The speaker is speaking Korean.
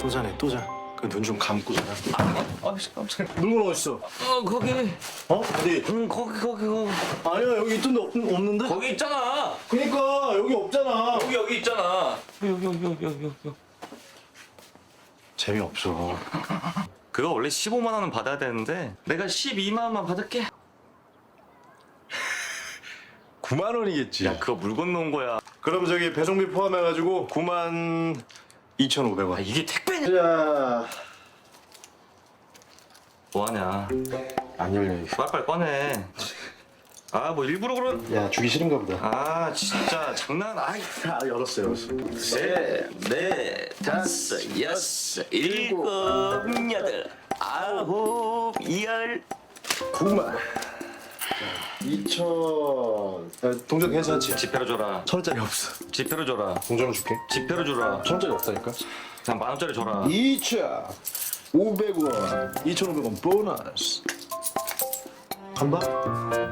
또 자네 또 자. 그 눈 좀 감고 자라. 아 깜짝. 물건 어딨어? 어 거기. 어? 어디? 응 거기 거기 거기. 아니야 여기 있던데 없, 없는데? 거기 있잖아. 그니까 여기 없잖아. 여기 여기 있잖아. 여기 여기 여기 여기 여기. 재미없어. 그거 원래 15만 원은 받아야 되는데 내가 12만 원만 받을게. 9만 원이겠지. 야 그거 물 건너온 거야. 그럼 저기 배송비 포함해가지고 9만 2,500원. 아 이게 택배냐? 자, 뭐하냐? 안 열려 이거. 빨빨 꺼내. 아 뭐 일부러 그런. 야 주기 싫은가 보다. 아 진짜 장난 아이. 아 열었어 열었어. 셋, 넷, 다섯, 여섯, 일곱, 여덟, 아홉, 열. 9만. 2천. 야, 동전 괜찮지? 지폐로 줘라. 천 원짜리 없어. 지폐로 줘라. 동전을 줄게. 지폐로 줘라. 천 원짜리 없다니까. 그냥 만 원짜리 줘라. 2차 500원 2,500원 보너스 간다?